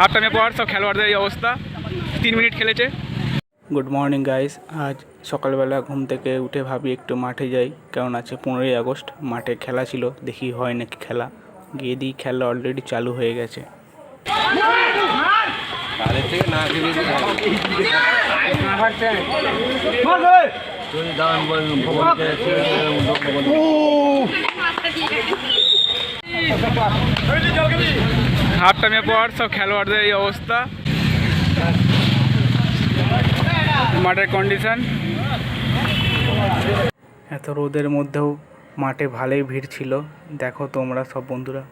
Half টাইমে পর সব খেলোয়াড়দের এই অবস্থা। তিন মিনিট খেলেছে। গুড মর্নিং গাইস আজ সকালবেলা ঘুম থেকে উঠে ভাবি একটু মাঠে যাই। কারণ আছে পনেরোই আগস্ট মাঠে খেলা ছিল দেখি হয় নাকি খেলা। গিয়ে দিই খেলা অলরেডি চালু হয়ে গেছে। হাফ টাইমে পর সব খেলোয়াড়দের এই অবস্থা। মাঠের কন্ডিশন এত রোদের মধ্যেও মাঠে ভালোই ভিড় ছিল। দেখো তোমরা সব বন্ধুরা।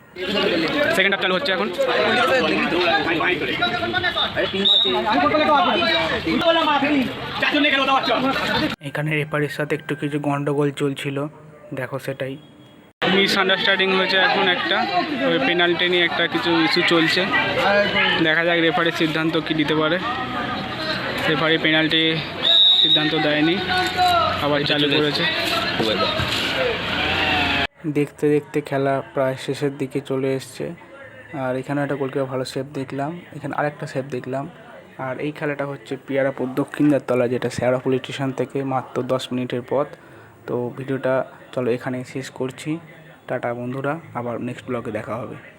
সেকেন্ড হাফ চালু হচ্ছে এখন। এখানে রেপারির সাথে একটু কিছু গন্ডগোল চলছিল। দেখো সেটাই। মিস আন্ডারস্ট্যান্ডিং হয়েছে এখন একটা। ওই পেনাল্টি নিয়ে একটা কিছু ইস্যু চলছে। দেখা যাক রেফারির সিদ্ধান্ত কি দিতে পারে। রেফারি পেনাল্টি সিদ্ধান্ত দেয়নি। আবার চালু করেছে। দেখতে দেখতে খেলা প্রায় শেষের দিকে চলে এসছে। আর এখানে একটা গোলকিপার ভালো সেভ দেখলাম। এখানে আরেকটা সেভ দেখলাম। আর এই খেলাটা হচ্ছে পিয়ারাপুর দক্ষিণদার তলা যেটা শেয়ারা পুলিশ স্টেশন থেকে মাত্র দশ মিনিটের পথ। তো ভিডিওটা চলো এখানে শেষ করছি। টাটা বন্ধুরা আবার নেক্সট ব্লগে দেখা হবে।